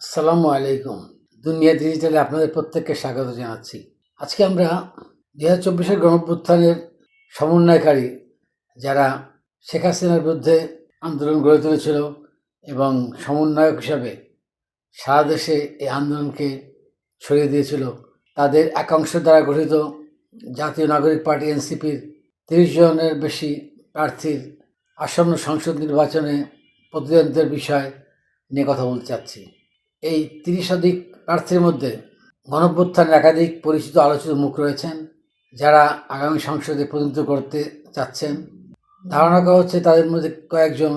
আসসালামু আলাইকুম। দুনিয়া ডিজিটালে আপনাদের প্রত্যেককে স্বাগত জানাচ্ছি। আজকে আমরা দু হাজার চব্বিশের গণপুত্থানের সমন্বয়কারী যারা শেখ হাসিনার বিরুদ্ধে আন্দোলন গড়ে তুলেছিল এবং সমন্বয়ক হিসাবে সারা দেশে এই আন্দোলনকে ছড়িয়ে দিয়েছিল, তাদের একাংশ দ্বারা গঠিত জাতীয় নাগরিক পার্টি এনসিপির তিরিশ জনের বেশি প্রার্থীর আসন্ন সংসদ নির্বাচনে প্রতিদ্বন্দ্বের বিষয় নিয়ে কথা বলতে চাচ্ছি। এই তিরিশাধিক প্রার্থীর মধ্যে গণপ্রত্থানের একাধিক পরিচিত আলোচিত মুখ রয়েছেন, যারা আগামী সংসদে প্রতিনিধিত্ব করতে চাচ্ছেন। ধারণা করা হচ্ছে তাদের মধ্যে কয়েকজন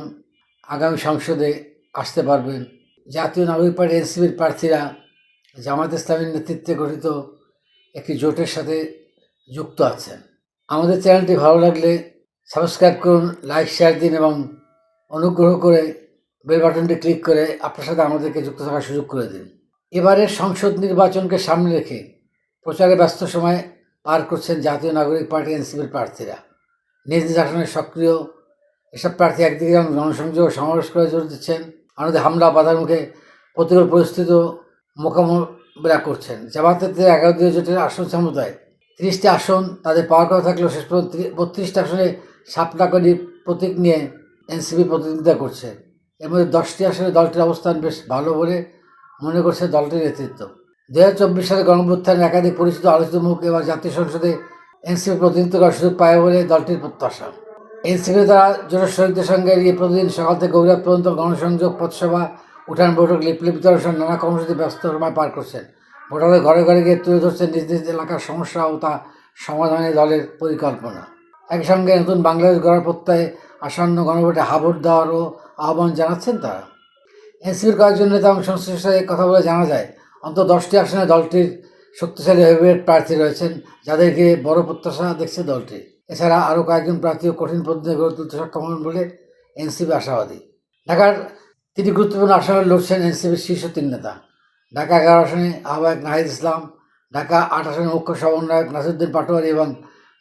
আগামী সংসদে আসতে পারবেন। জাতীয় নাগরিক পার্টি, এনসিপির প্রার্থীরা জামাত ইসলামের নেতৃত্বে গঠিত একটি জোটের সাথে যুক্ত আছেন। আমাদের চ্যানেলটি ভালো লাগলে সাবস্ক্রাইব করুন, লাইক, শেয়ার দিন এবং অনুগ্রহ করে বেল বাটনটি ক্লিক করে আপনার সাথে আমাদেরকে যুক্ত থাকার সুযোগ করে দিন। এবারের সংসদ নির্বাচনকে সামনে রেখে প্রচারে ব্যস্ত সময় পার করছেন জাতীয় নাগরিক পার্টি এনসিপির প্রার্থীরা। নিজ নিজ আসনে সক্রিয় এসব প্রার্থী একদিকে যেমন জনসংযোগ সমাবেশ করে জোর দিচ্ছেন আমাদের হামলা বাধার মুখে প্রতিকূল পরিস্থিতিও মোকাবিলা করছেন। জামাতের এগারো দিয়ে জোটের আসন সমুদায়। তিরিশটি আসন তাদের পাওয়ার কথা থাকলেও শেষ পর্যন্ত ত্রি- বত্রিশটি আসনে সাপনাকড়ি প্রতীক নিয়ে এনসিপি প্রতিদ্বন্দ্বিতা করছে। এর মধ্যে দশটি আসনে দলটির অবস্থান বেশ ভালো বলে মনে করছে দলটির নেতৃত্ব। দু হাজার চব্বিশ সালে গণপ্রত্থানের একাধিক পরিচিত আলোচিত মুখ এবার জাতীয় সংসদে এনসিপি প্রতিনিধিত্ব করার সুযোগ পায় বলে দলটির প্রত্যাশা। এনসিপি দ্বারা জোটের শহীদদের সঙ্গে এই প্রতিদিন সকাল থেকে গৌরব পর্যন্ত গণসংযোগ, পথসভা, উঠান বৈঠক, লিপলিপ নানা কর্মসূচি ব্যস্ত সময় পার করছেন। ভোটারদের ঘরে ঘরে গিয়ে তুলে ধরছেন নিজ নিজ এলাকার সমস্যা ও তা সমাধানে দলের পরিকল্পনা। একই সঙ্গে নতুন বাংলাদেশ গড়ার প্রত্যয়ে আসন্ন গণভোটে হাবুট দেওয়ারও আহ্বান জানাচ্ছেন তারা। এনসিপির কয়েকজন নেতা এবং সংশ্লিষ্ট কথা বলে জানা যায়, অন্তত দশটি আসনে দলটির শক্তিশালী হেভিওয়েট প্রার্থী রয়েছেন, যাদেরকে বড় প্রত্যাশা দেখছে দলটি। এছাড়া আরও কয়েকজন প্রার্থীও কঠিন পদ্ধতি গড়ে তুলতে সক্ষম হন বলে এনসিপি আশাবাদী। ঢাকার তিনি গুরুত্বপূর্ণ আসনে লড়ছেন এনসিপির শীর্ষ তিন নেতা। ঢাকা এগারো আসনে আহ্বায়ক নাহিদ ইসলাম, ঢাকা আট আসনে মুখ্য সমন্বয়ক নাসিরুদ্দিন পাটোয়ারি এবং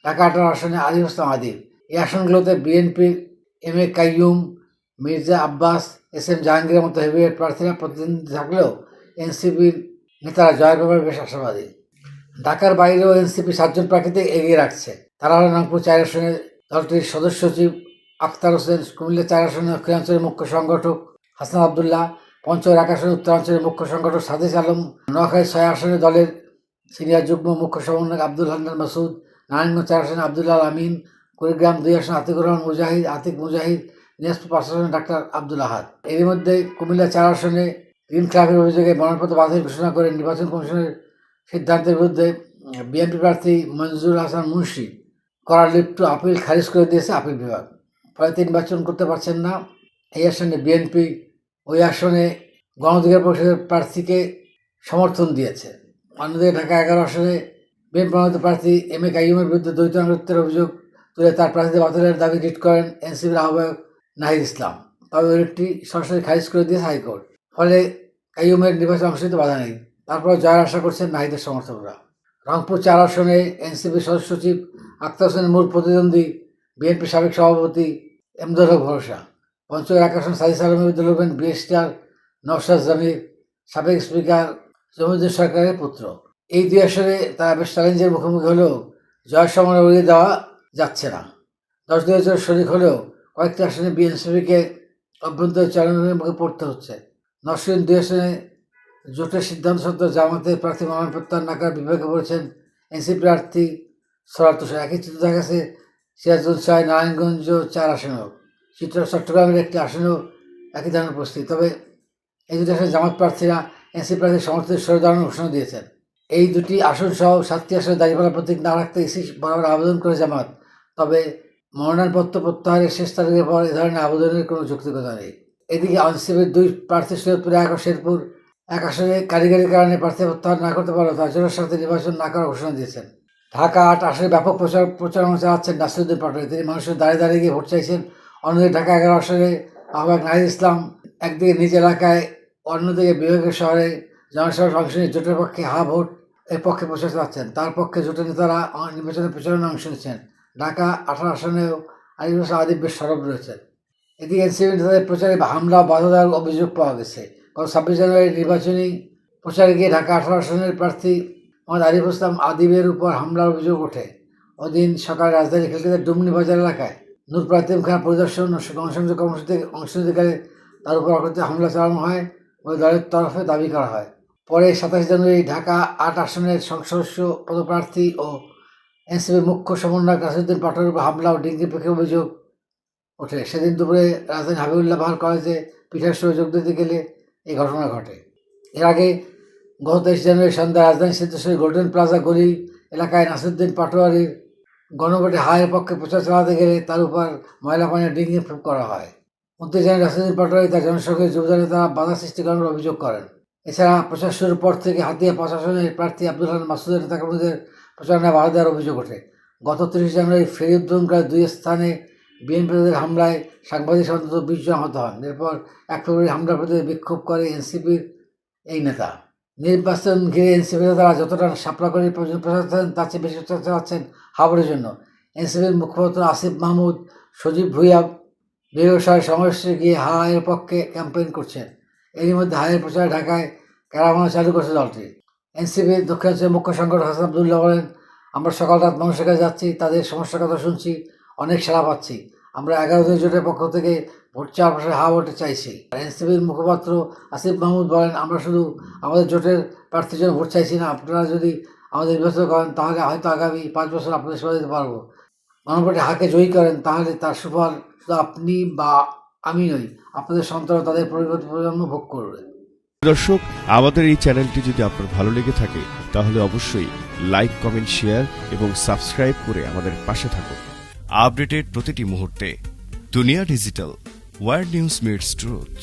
ঢাকা আঠারো আসনে আদিব ইসলাম আদিব এই আসনগুলোতে বিএনপির M A Kaiyum Mirza Abbas, S M জাহাঙ্গীরের মতো হেভিওয়েট প্রার্থীরা প্রতিদ্বন্দ্বী থাকলেও এনসিপির নেতারা জয়ের ব্যাপারে বেশ আশাবাদী। ঢাকার বাইরেও এনসিপি সাতজন প্রার্থীতে এগিয়ে রাখছে। তারা হল রংপুর চার আসনে দলটির সদস্য সচিব আখতার হোসেন, কুমিল্লা চার আসনে দক্ষিণাঞ্চলের মুখ্য সংগঠক হাসান আবদুল্লাহ, পঞ্চগড় এক আসনে উত্তরাঞ্চলের মুখ্য সংগঠক সাদেশ আলম নোয়াখালী ছয় আসনে দলের সিনিয়র যুগ্ম মুখ্য সমন্বয়ক আব্দুল হান্নান মাসুদ, নারায়ণগঞ্জ চার আসনে আবদুল্লাহ আমিন, কুড়িগ্রাম দুই আসনে আতিকুর রহমান মুজাহিদ, আতিক মুজাহিদ দিনাজপুর প্রশাসনের ডাক্তার আব্দুল আহাদ। এরই মধ্যে কুমিল্লা চার আসনে গ্রিন ক্লাবের অভিযোগে মনোনয়নপত্র বাতিল ঘোষণা করে নির্বাচন কমিশনের সিদ্ধান্তের বিরুদ্ধে বিএনপি প্রার্থী মঞ্জুর হাসান মুন্সি করা লিপ্ট আপিল খারিজ করে দিয়েছে আপিল বিভাগ। ফলে তিনি নির্বাচন করতে পারছেন না। এই আসনে বিএনপি, ওই আসনে গণঅধিকার পরিষদের প্রার্থীকে সমর্থন দিয়েছে। অন্যদিকে ঢাকা এগারো আসনে বিএনপি মনোনীত প্রার্থী এম এ কাইয়ুমের বিরুদ্ধে দ্বৈত নাগরিকত্বের অভিযোগ তুলে তার প্রার্থীদের বাতিলের দাবি রিট করেন এনসিপির আহ্বায়ক নাহিদ ইসলাম। তবে ওই রিটটি সরাসরি খারিজ করে দিয়েছে হাইকোর্ট। ফলে কাইয়ুমের নির্বাচনে অংশ নিতে বাধা নেই। তারপর জয়ের আশা করছেন নাহিদের সমর্থকরা। রংপুর চার আসনে এনসিপি সদস্য সচিব আক্তার হোসেনের মূল প্রতিদ্বন্দ্বী বিএনপি সাবেক সভাপতি এমদুল হক ভরসা। পঞ্চগড় এক আসন সাইস আলমের বিরুদ্ধে লড়বেন বিএসটার নওশাদ জামির, সাবেক স্পিকার জমিদুর সরকারের পুত্র। এই দুই আসনে তারা বেশ চ্যালেঞ্জের মুখোমুখি হলেও জয়ের সময় উড়িয়ে দেওয়া যাচ্ছে না। দশ দুই হাজার শরিক হলেও কয়েকটি আসনে বিএনসিপিকে অভ্যন্তরীণ চ্যালেঞ্জের মুখে পড়তে হচ্ছে। নসরুন দুই আসনে জোটের সিদ্ধান্ত সত্ত্বেও জামাতের প্রার্থী মনোনয়ন প্রত্যাহার না করার বিভাগে পড়েছেন এনসি প্রার্থী সরাত একই চিত্র দেখা গেছে সিরাজুল শাহ নারায়ণগঞ্জ চার আসনেও। চিত্র চট্টগ্রামের একটি আসনেও একই ধরনের পরিস্থিতি। তবে এই দুটি আসনে জামাত প্রার্থীরা এনসি প্রার্থীর সমর্থনের সরে দাঁড়ানোর ঘোষণা দিয়েছেন। এই দুটি আসন সহ সাতটি আসনে দাঁড়িপালা প্রতীক না রাখতে ইসি বরাবর আবেদন করে জামাত। তবে মনোনয়নপত্র প্রত্যাহারের শেষ তারিখের পর এ ধরনের আবেদনের কোনো যৌক্তিকতা নেই। এদিকে আনসিপের দুই প্রার্থী সৈয়দপুর এক শেরপুর এক আসনে কারিগরি কারণে প্রার্থী প্রত্যাহার না করতে পারলে তাজনের সাথে নির্বাচন না করার ঘোষণা দিয়েছেন। ঢাকা আট আসনে ব্যাপক প্রচার প্রচারণা চালাচ্ছেন নাসিরুদ্দিন পাটোয়ারি। তিনি মানুষের দাঁড়িয়ে দাঁড়িয়ে গিয়ে ভোট চাইছেন। অন্যদিকে ঢাকা এগারো আসনে আহ্বায়ক নাহিদ ইসলাম একদিকে নিজ এলাকায়, অন্যদিকে বিভাগীয় শহরে জনসভার অংশ নিয়ে জোটের পক্ষে হা ভোট এর পক্ষে প্রচার চালাচ্ছেন। তার পক্ষে জোটের নেতারা অ- নির্বাচনে প্রচারণা অংশ নিচ্ছেন। ঢাকা আঠারো আসনেও আদিবাসী আদিব বেশ সরব রয়েছেন। এদিকে এনসিপি নেতাদের প্রচারে হামলা, বাধা দেওয়ার অভিযোগ পাওয়া গেছে। গত ছাব্বিশ জানুয়ারি নির্বাচনী প্রচারে গিয়ে ঢাকা আঠারো আসনের প্রার্থী মোহাম্মদ আরিফ ইসলাম আদিবের উপর হামলার অভিযোগ ওঠে। ওদিন সকালে রাজধানী খেলতে ডুমনি বাজার এলাকায় নূর প্রাতিম খান পরিদর্শন গণসংযোগ কর্মসূচিতে অংশ নিতে তার উপর অকৃত হামলা চালানো হয় বলে দলের তরফে দাবি করা হয়। পরে সাতাশ জানুয়ারি ঢাকা আট আসনের সংসদস্য পদপ্রার্থী ও এনসিপির মুখ্য সমন্বয়ক নাসিরুদ্দিন পাটোয়ারির উপর হামলা ও ডিঙ্গি পেকে অভিযোগ ওঠে। সেদিন দুপুরে রাজধানী হাবিবুল্লাহ বাহার কলেজে পিঠার সঙ্গে যোগ দিতে গেলে এই ঘটনা ঘটে। এর আগে গত তেইশ জানুয়ারি সন্ধ্যায় রাজধানী সিদ্ধেশ্বরী গোল্ডেন প্লাজা গলি এলাকায় নাসিরুদ্দিন পাটোয়ারির গণভোটে হায়ের পক্ষে প্রচার চালাতে গেলে তার উপর ময়লা পানির ডিঙ্গি করা হয়। উনত্রিশ জানুয়ারি নাসিরুদ্দিন পাটোয়ারি তার জনসংখ্যার যুবদলে তারা বাধা সৃষ্টি করার অভিযোগ করেন। এছাড়া প্রচার শুরুর পর থেকে হাতিয়া প্রশাসনের প্রার্থী আব্দুল হান মাসুদের নেতাকর্মীদের প্রচারণায় বাধা দেওয়ার অভিযোগ ওঠে। গত তিরিশ জানুয়ারি ফেরি দুই স্থানে বিএনপিদের হামলায় সাংবাদিক অন্তত বিশ জন আহত হন। এরপর এক ফেব্রুয়ারি হামলার প্রতি বিক্ষোভ করে এনসিপির এই নেতা। নির্বাচন ঘিরে এনসিপি তারা যতটা সাপলা করে প্রচার চাচ্ছেন তার চেয়ে বেশি চালাচ্ছেন হাবড়ের জন্য। এনসিপির মুখপাত্র আসিফ মাহমুদ, সজীব ভুইয়া ব্যবসায় সমাবেশে গিয়ে হায়ের পক্ষে ক্যাম্পেইন করছেন। এরই মধ্যে হায়ের প্রচারে ঢাকায় ক্যারাভানা চালু করছে দলটি। এনসিপির দক্ষিণাঞ্চলের মুখ্য সংগঠক হাসান আবদুল্লাহ বলেন, আমরা সকাল রাত মানুষের কাছে যাচ্ছি, তাদের সমস্যার কথা শুনছি, অনেক সাড়া পাচ্ছি। আমরা এগারো দিন জোটের পক্ষ থেকে ভোট চাওয়ার পাশে হাওয়া ভোটে চাইছি এনসিপির মুখপাত্র আসিফ মাহমুদ বলেন, আমরা শুধু আমাদের জোটের প্রার্থীর জন্য ভোট চাইছি না, আপনারা যদি আমাদের নির্বাচন করেন, তাহলে হয়তো আগামী পাঁচ বছর আপনাদের সেবা দিতে পারব। গণভোটে হাকে জয়ী করেন, তাহলে তার সুফল শুধু আপনি বা আমি নই, আপনাদের সন্তান তাদের পরিবর্তন প্রজন্ম ভোগ করবে। দর্শক, আমাদের এই চ্যানেলটি যদি আপনার ভালো লেগে থাকে, তাহলে অবশ্যই লাইক, কমেন্ট, শেয়ার এবং সাবস্ক্রাইব করে আমাদের পাশে থাকুন। আপডেটের প্রতিটি মুহূর্তে Duniya digital, world news meets truth